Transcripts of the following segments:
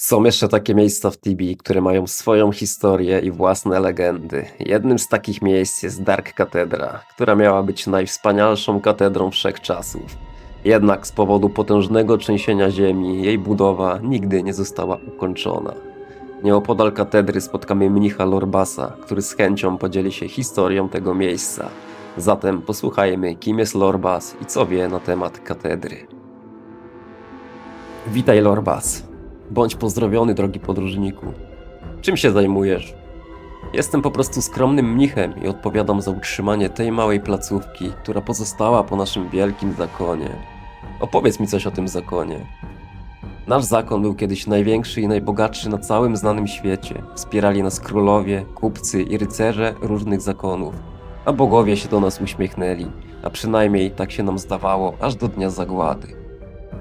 Są jeszcze takie miejsca w Tibi, które mają swoją historię i własne legendy. Jednym z takich miejsc jest Dark Katedra, która miała być najwspanialszą katedrą wszechczasów. Jednak z powodu potężnego trzęsienia ziemi jej budowa nigdy nie została ukończona. Nieopodal katedry spotkamy mnicha Lorbasa, który z chęcią podzieli się historią tego miejsca. Zatem posłuchajmy, kim jest Lorbas i co wie na temat katedry. Witaj Lorbas. Bądź pozdrowiony, drogi podróżniku. Czym się zajmujesz? Jestem po prostu skromnym mnichem i odpowiadam za utrzymanie tej małej placówki, która pozostała po naszym wielkim zakonie. Opowiedz mi coś o tym zakonie. Nasz zakon był kiedyś największy i najbogatszy na całym znanym świecie. Wspierali nas królowie, kupcy i rycerze różnych zakonów. A bogowie się do nas uśmiechnęli, a przynajmniej tak się nam zdawało aż do dnia zagłady.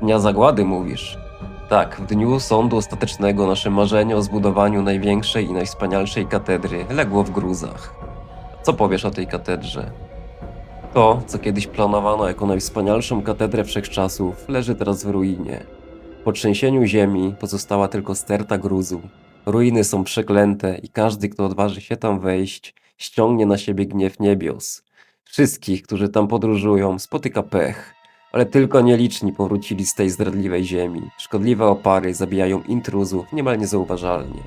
Dnia zagłady mówisz? Tak, w dniu sądu ostatecznego nasze marzenie o zbudowaniu największej i najwspanialszej katedry legło w gruzach. Co powiesz o tej katedrze? To, co kiedyś planowano jako najwspanialszą katedrę wszechczasów, leży teraz w ruinie. Po trzęsieniu ziemi pozostała tylko sterta gruzu. Ruiny są przeklęte i każdy, kto odważy się tam wejść, ściągnie na siebie gniew niebios. Wszystkich, którzy tam podróżują, spotyka pech. Ale tylko nieliczni powrócili z tej zdradliwej ziemi. Szkodliwe opary zabijają intruzów niemal niezauważalnie.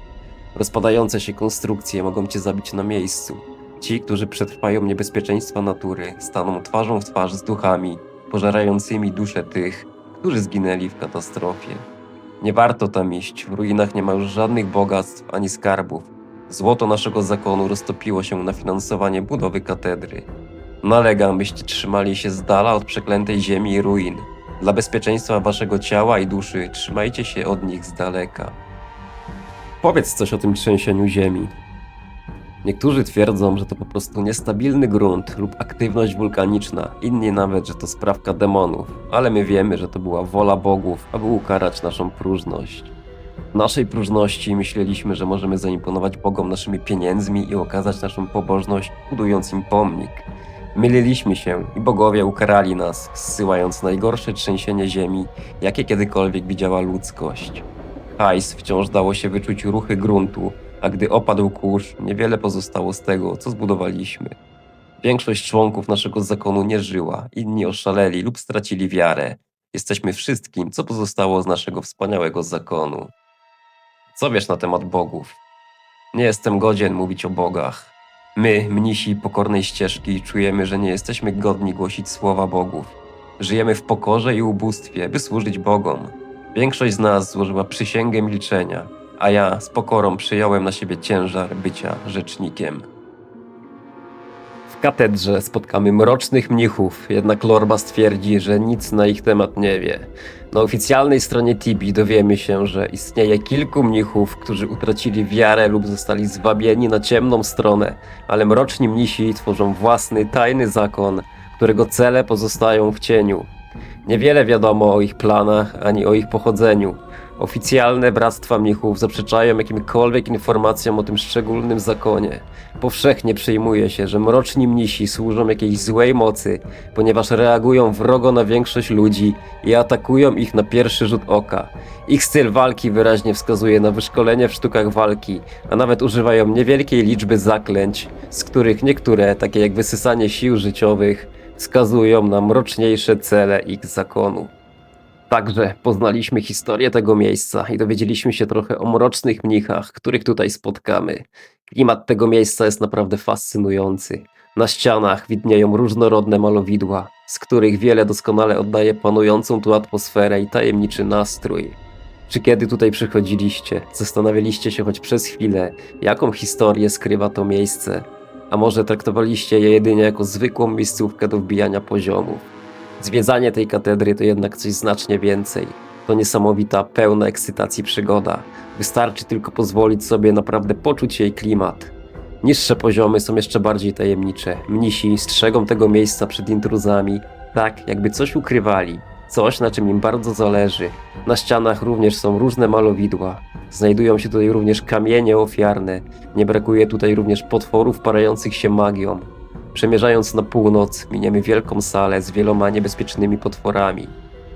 Rozpadające się konstrukcje mogą cię zabić na miejscu. Ci, którzy przetrwają niebezpieczeństwa natury, staną twarzą w twarz z duchami, pożerającymi dusze tych, którzy zginęli w katastrofie. Nie warto tam iść, w ruinach nie ma już żadnych bogactw ani skarbów. Złoto naszego zakonu roztopiło się na finansowanie budowy katedry. Nalegam, byście trzymali się z dala od przeklętej ziemi i ruin. Dla bezpieczeństwa waszego ciała i duszy trzymajcie się od nich z daleka. Powiedz coś o tym trzęsieniu ziemi. Niektórzy twierdzą, że to po prostu niestabilny grunt lub aktywność wulkaniczna, inni nawet, że to sprawka demonów, ale my wiemy, że to była wola bogów, aby ukarać naszą próżność. W naszej próżności myśleliśmy, że możemy zaimponować bogom naszymi pieniędzmi i okazać naszą pobożność, budując im pomnik. Myliliśmy się i bogowie ukarali nas, zsyłając najgorsze trzęsienie ziemi, jakie kiedykolwiek widziała ludzkość. Hajs wciąż dało się wyczuć ruchy gruntu, a gdy opadł kurz, niewiele pozostało z tego, co zbudowaliśmy. Większość członków naszego zakonu nie żyła, inni oszaleli lub stracili wiarę. Jesteśmy wszystkim, co pozostało z naszego wspaniałego zakonu. Co wiesz na temat bogów? Nie jestem godzien mówić o bogach. My, mnisi pokornej ścieżki, czujemy, że nie jesteśmy godni głosić słowa bogów. Żyjemy w pokorze i ubóstwie, by służyć bogom. Większość z nas złożyła przysięgę milczenia, a ja z pokorą przyjąłem na siebie ciężar bycia rzecznikiem. Katedrze spotkamy mrocznych mnichów, jednak Lorba stwierdzi, że nic na ich temat nie wie. Na oficjalnej stronie Tibi dowiemy się, że istnieje kilku mnichów, którzy utracili wiarę lub zostali zwabieni na ciemną stronę, ale mroczni mnisi tworzą własny, tajny zakon, którego cele pozostają w cieniu. Niewiele wiadomo o ich planach ani o ich pochodzeniu. Oficjalne bractwa mnichów zaprzeczają jakimkolwiek informacjom o tym szczególnym zakonie. Powszechnie przyjmuje się, że mroczni mnisi służą jakiejś złej mocy, ponieważ reagują wrogo na większość ludzi i atakują ich na pierwszy rzut oka. Ich styl walki wyraźnie wskazuje na wyszkolenie w sztukach walki, a nawet używają niewielkiej liczby zaklęć, z których niektóre, takie jak wysysanie sił życiowych, wskazują na mroczniejsze cele ich zakonu. Także poznaliśmy historię tego miejsca i dowiedzieliśmy się trochę o mrocznych mnichach, których tutaj spotkamy. Klimat tego miejsca jest naprawdę fascynujący. Na ścianach widnieją różnorodne malowidła, z których wiele doskonale oddaje panującą tu atmosferę i tajemniczy nastrój. Czy kiedy tutaj przychodziliście, zastanawialiście się choć przez chwilę, jaką historię skrywa to miejsce? A może traktowaliście je jedynie jako zwykłą miejscówkę do wbijania poziomów? Zwiedzanie tej katedry to jednak coś znacznie więcej. To niesamowita, pełna ekscytacji przygoda. Wystarczy tylko pozwolić sobie naprawdę poczuć jej klimat. Niższe poziomy są jeszcze bardziej tajemnicze. Mnisi strzegą tego miejsca przed intruzami, tak jakby coś ukrywali. Coś, na czym im bardzo zależy. Na ścianach również są różne malowidła. Znajdują się tutaj również kamienie ofiarne. Nie brakuje tutaj również potworów parających się magią. Przemierzając na północ, miniemy wielką salę z wieloma niebezpiecznymi potworami.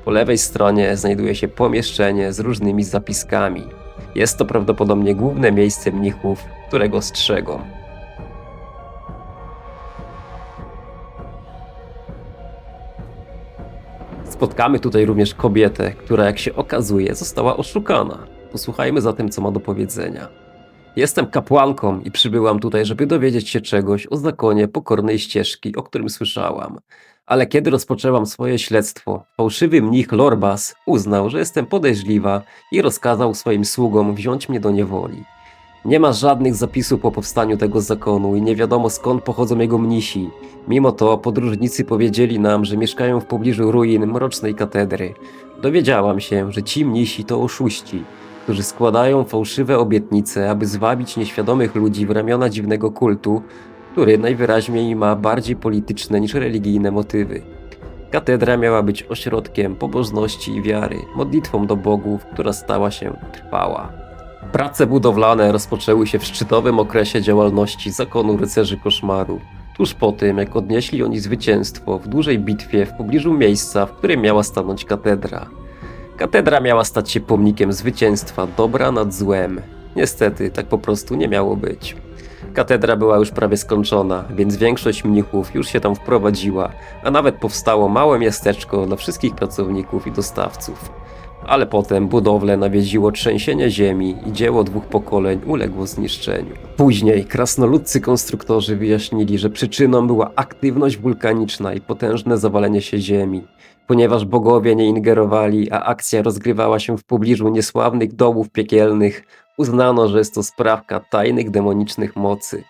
Po lewej stronie znajduje się pomieszczenie z różnymi zapiskami. Jest to prawdopodobnie główne miejsce mnichów, którego strzegą. Spotkamy tutaj również kobietę, która jak się okazuje została oszukana. Posłuchajmy zatem, co ma do powiedzenia. Jestem kapłanką i przybyłam tutaj, żeby dowiedzieć się czegoś o zakonie pokornej ścieżki, o którym słyszałam. Ale kiedy rozpoczęłam swoje śledztwo, fałszywy mnich Lorbas uznał, że jestem podejrzliwa i rozkazał swoim sługom wziąć mnie do niewoli. Nie ma żadnych zapisów o powstaniu tego zakonu i nie wiadomo skąd pochodzą jego mnisi. Mimo to podróżnicy powiedzieli nam, że mieszkają w pobliżu ruin mrocznej katedry. Dowiedziałam się, że ci mnisi to oszuści, którzy składają fałszywe obietnice, aby zwabić nieświadomych ludzi w ramiona dziwnego kultu, który najwyraźniej ma bardziej polityczne niż religijne motywy. Katedra miała być ośrodkiem pobożności i wiary, modlitwą do bogów, która stała się trwała. Prace budowlane rozpoczęły się w szczytowym okresie działalności zakonu rycerzy koszmaru, tuż po tym jak odnieśli oni zwycięstwo w dużej bitwie w pobliżu miejsca, w którym miała stanąć katedra. Katedra miała stać się pomnikiem zwycięstwa dobra nad złem. Niestety, tak po prostu nie miało być. Katedra była już prawie skończona, więc większość mnichów już się tam wprowadziła, a nawet powstało małe miasteczko dla wszystkich pracowników i dostawców. Ale potem budowlę nawiedziło trzęsienie ziemi i dzieło dwóch pokoleń uległo zniszczeniu. Później krasnoludcy konstruktorzy wyjaśnili, że przyczyną była aktywność wulkaniczna i potężne zawalenie się ziemi. Ponieważ bogowie nie ingerowali, a akcja rozgrywała się w pobliżu niesławnych dołów piekielnych, uznano, że jest to sprawka tajnych demonicznych mocy.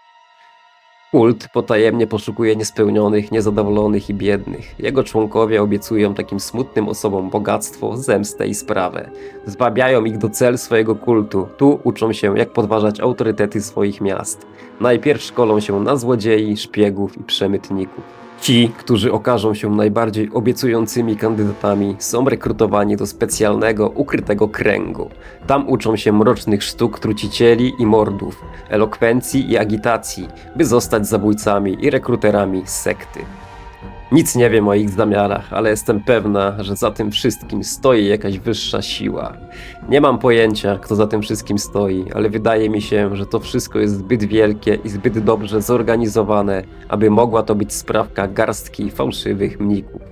Kult potajemnie poszukuje niespełnionych, niezadowolonych i biednych. Jego członkowie obiecują takim smutnym osobom bogactwo, zemstę i sprawę. Zbabiają ich do cel swojego kultu. Tu uczą się, jak podważać autorytety swoich miast. Najpierw szkolą się na złodziei, szpiegów i przemytników. Ci, którzy okażą się najbardziej obiecującymi kandydatami, są rekrutowani do specjalnego, ukrytego kręgu. Tam uczą się mrocznych sztuk trucicieli i mordów, elokwencji i agitacji, by zostać zabójcami i rekruterami sekty. Nic nie wiem o ich zamiarach, ale jestem pewna, że za tym wszystkim stoi jakaś wyższa siła. Nie mam pojęcia, kto za tym wszystkim stoi, ale wydaje mi się, że to wszystko jest zbyt wielkie i zbyt dobrze zorganizowane, aby mogła to być sprawka garstki fałszywych mników.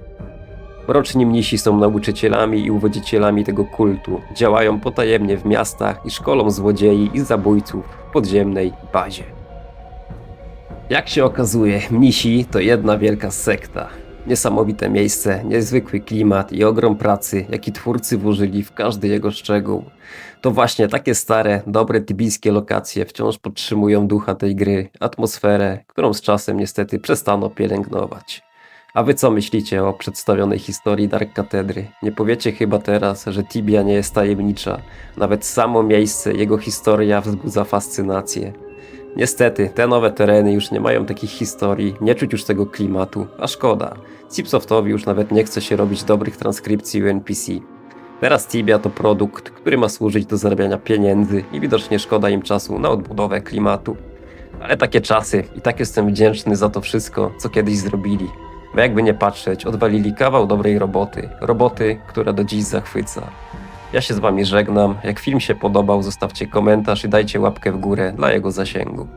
Mroczni mnisi są nauczycielami i uwodzicielami tego kultu. Działają potajemnie w miastach i szkolą złodziei i zabójców w podziemnej bazie. Jak się okazuje, mnisi to jedna wielka sekta. Niesamowite miejsce, niezwykły klimat i ogrom pracy, jaki twórcy włożyli w każdy jego szczegół. To właśnie takie stare, dobre tybijskie lokacje wciąż podtrzymują ducha tej gry, atmosferę, którą z czasem niestety przestano pielęgnować. A wy co myślicie o przedstawionej historii Dark Katedry? Nie powiecie chyba teraz, że Tibia nie jest tajemnicza. Nawet samo miejsce, jego historia wzbudza fascynację. Niestety, te nowe tereny już nie mają takich historii, nie czuć już tego klimatu, a szkoda. Cipsoftowi już nawet nie chce się robić dobrych transkrypcji u NPC. Teraz Tibia to produkt, który ma służyć do zarabiania pieniędzy i widocznie szkoda im czasu na odbudowę klimatu. Ale takie czasy i tak jestem wdzięczny za to wszystko, co kiedyś zrobili. Bo jakby nie patrzeć, odwalili kawał dobrej roboty. Roboty, która do dziś zachwyca. Ja się z wami żegnam. Jak film się podobał, zostawcie komentarz i dajcie łapkę w górę dla jego zasięgu.